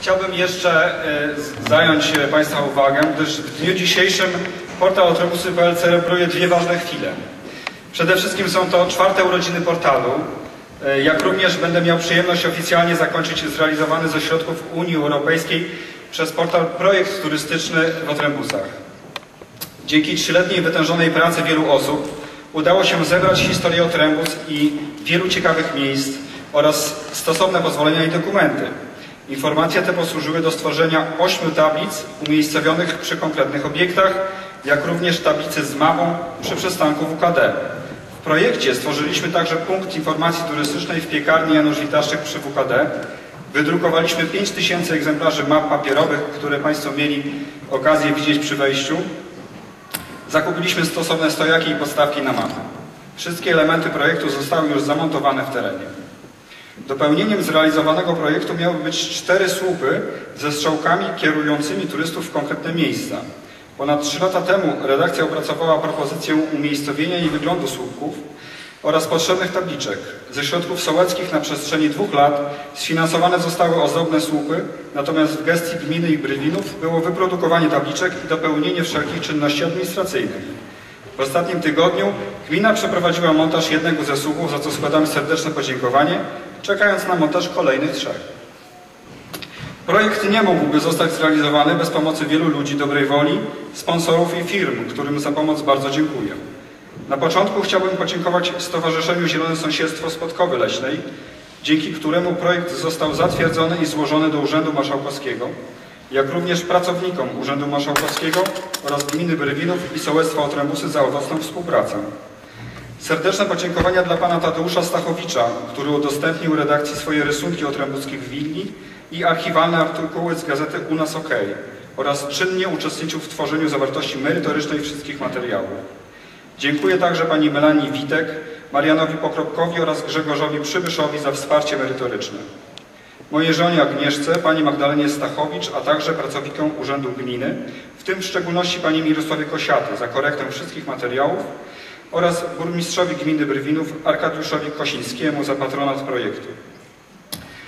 Chciałbym jeszcze y, zająć e, Państwa uwagę, gdyż w dniu dzisiejszym portal Otrobusy.pl celebruje dwie ważne chwile. Przede wszystkim są to czwarte urodziny portalu, y, jak również będę miał przyjemność oficjalnie zakończyć zrealizowany ze środków Unii Europejskiej przez portal projekt turystyczny w Otrębusach. Dzięki trzyletniej wytężonej pracy wielu osób udało się zebrać historię Otrębus i wielu ciekawych miejsc oraz stosowne pozwolenia i dokumenty. Informacje te posłużyły do stworzenia ośmiu tablic umiejscowionych przy konkretnych obiektach, jak również tablicy z mapą przy przystanku WKD. W projekcie stworzyliśmy także punkt informacji turystycznej w piekarni Janusz Witaszczyk przy WKD. Wydrukowaliśmy 5000 egzemplarzy map papierowych, które Państwo mieli okazję widzieć przy wejściu. Zakupiliśmy stosowne stojaki i podstawki na mapy. Wszystkie elementy projektu zostały już zamontowane w terenie. Dopełnieniem zrealizowanego projektu miały być cztery słupy ze strzałkami kierującymi turystów w konkretne miejsca. Ponad trzy lata temu redakcja opracowała propozycję umiejscowienia i wyglądu słupków oraz potrzebnych tabliczek. Ze środków sołeckich na przestrzeni dwóch lat sfinansowane zostały ozdobne słupy, natomiast w gestii gminy i Brywinów było wyprodukowanie tabliczek i dopełnienie wszelkich czynności administracyjnych. W ostatnim tygodniu gmina przeprowadziła montaż jednego ze słupów, za co składamy serdeczne podziękowanie, czekając na montaż kolejnych trzech. Projekt nie mógłby zostać zrealizowany bez pomocy wielu ludzi dobrej woli, sponsorów i firm, którym za pomoc bardzo dziękuję. Na początku chciałbym podziękować Stowarzyszeniu Zielone Sąsiedztwo Spodkowy Leśnej, dzięki któremu projekt został zatwierdzony i złożony do Urzędu Marszałkowskiego, jak również pracownikom Urzędu Marszałkowskiego oraz Gminy Brywinów i Sołectwa Otrębusy za owocną współpracę. Serdeczne podziękowania dla pana Tadeusza Stachowicza, który udostępnił redakcji swoje rysunki otrębuckich willi i archiwalne artykuły z gazety U nas OK oraz czynnie uczestniczył w tworzeniu zawartości merytorycznej wszystkich materiałów. Dziękuję także pani Melanii Witek, Marianowi Pokropkowi oraz Grzegorzowi Przybyszowi za wsparcie merytoryczne. Mojej żonie Agnieszce, pani Magdalenie Stachowicz, a także pracownikom Urzędu Gminy, w tym w szczególności pani Mirosławie Kosiaty za korektę wszystkich materiałów oraz burmistrzowi gminy Brywinów Arkadiuszowi Kosińskiemu za patronat projektu.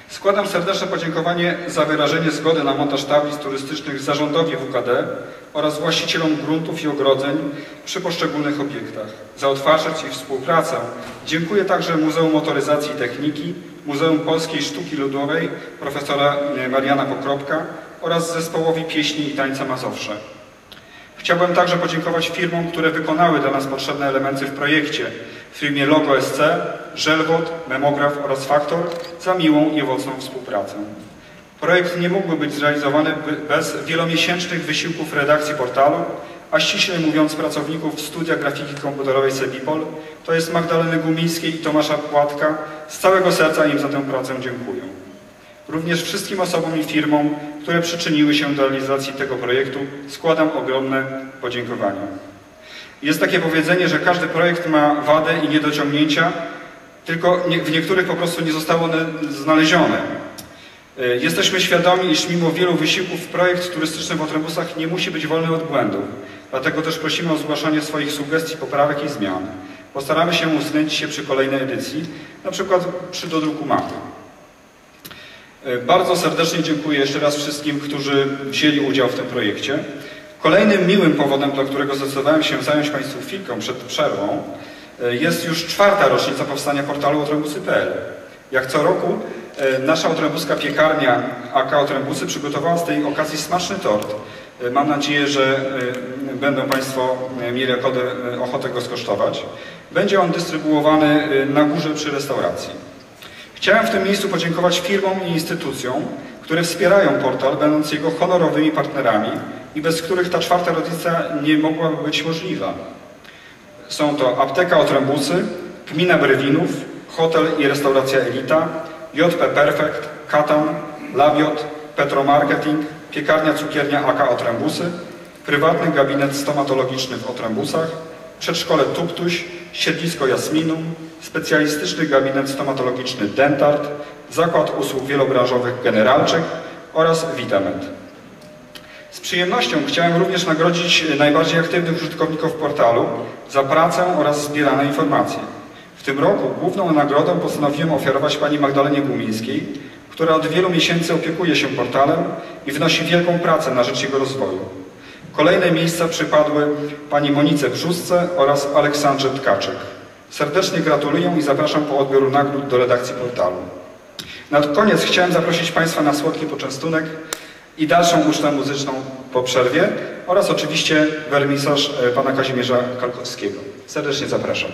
Składam serdeczne podziękowanie za wyrażenie zgody na montaż tablic turystycznych zarządowi WKD oraz właścicielom gruntów i ogrodzeń przy poszczególnych obiektach. Za otwartość i współpracę dziękuję także Muzeum Motoryzacji i Techniki, Muzeum Polskiej Sztuki Ludowej profesora Mariana Pokropka oraz zespołowi pieśni i tańca Mazowsze. Chciałbym także podziękować firmom, które wykonały dla nas potrzebne elementy w projekcie. Firmie Logo SC, Żelwot, Memograf oraz Faktor za miłą i owocną współpracę. Projekt nie mógłby być zrealizowany bez wielomiesięcznych wysiłków redakcji portalu, a ściślej mówiąc pracowników Studia Grafiki Komputerowej Sebipol, to jest Magdaleny Gumińskiej i Tomasza Płatka. Z całego serca im za tę pracę dziękuję. Również wszystkim osobom i firmom, które przyczyniły się do realizacji tego projektu, składam ogromne podziękowania. Jest takie powiedzenie, że każdy projekt ma wadę i niedociągnięcia, tylko w niektórych po prostu nie zostało one znalezione. E, jesteśmy świadomi, iż mimo wielu wysiłków projekt turystyczny w Otrębusach nie musi być wolny od błędów. Dlatego też prosimy o zgłaszanie swoich sugestii, poprawek i zmian. Postaramy się uwzględnić się przy kolejnej edycji, na przykład przy dodruku mapy. E, bardzo serdecznie dziękuję jeszcze raz wszystkim, którzy wzięli udział w tym projekcie. Kolejnym miłym powodem, dla którego zdecydowałem się zająć Państwu chwilkę przed przerwą, e, jest już czwarta rocznica powstania portalu otrębusy.pl. Jak co roku e, nasza otrębuska piekarnia AK Otrębusy przygotowała z tej okazji smaczny tort. Mam nadzieję, że będą Państwo mieli ochotę go skosztować. Będzie on dystrybuowany na górze przy restauracji. Chciałem w tym miejscu podziękować firmom i instytucjom, które wspierają portal, będąc jego honorowymi partnerami i bez których ta czwarta rodzica nie mogłaby być możliwa. Są to Apteka Otrębusy, Gmina Brewinów, Hotel i Restauracja Elita, JP Perfect, Katan, Labiot, Petromarketing, Piekarnia Cukiernia AK Otrębusy, Prywatny Gabinet Stomatologiczny w Otrębusach, Przedszkole Tuptuś, Siedlisko Jasminum, specjalistyczny gabinet stomatologiczny Dentart, Zakład Usług Wielobranżowych Generalczyk oraz Vitamed. Z przyjemnością chciałem również nagrodzić najbardziej aktywnych użytkowników portalu za pracę oraz zbierane informacje. W tym roku główną nagrodę postanowiłem ofiarować pani Magdalenie Gumińskiej, która od wielu miesięcy opiekuje się portalem i wnosi wielką pracę na rzecz jego rozwoju. Kolejne miejsca przypadły pani Monice Brzusce oraz Aleksandrze Tkaczyk. Serdecznie gratuluję i zapraszam po odbioru nagród do redakcji portalu. Na koniec chciałem zaprosić Państwa na słodki poczęstunek i dalszą ucztę muzyczną po przerwie oraz oczywiście wernisaż e, pana Kazimierza Kalkowskiego. Serdecznie zapraszam.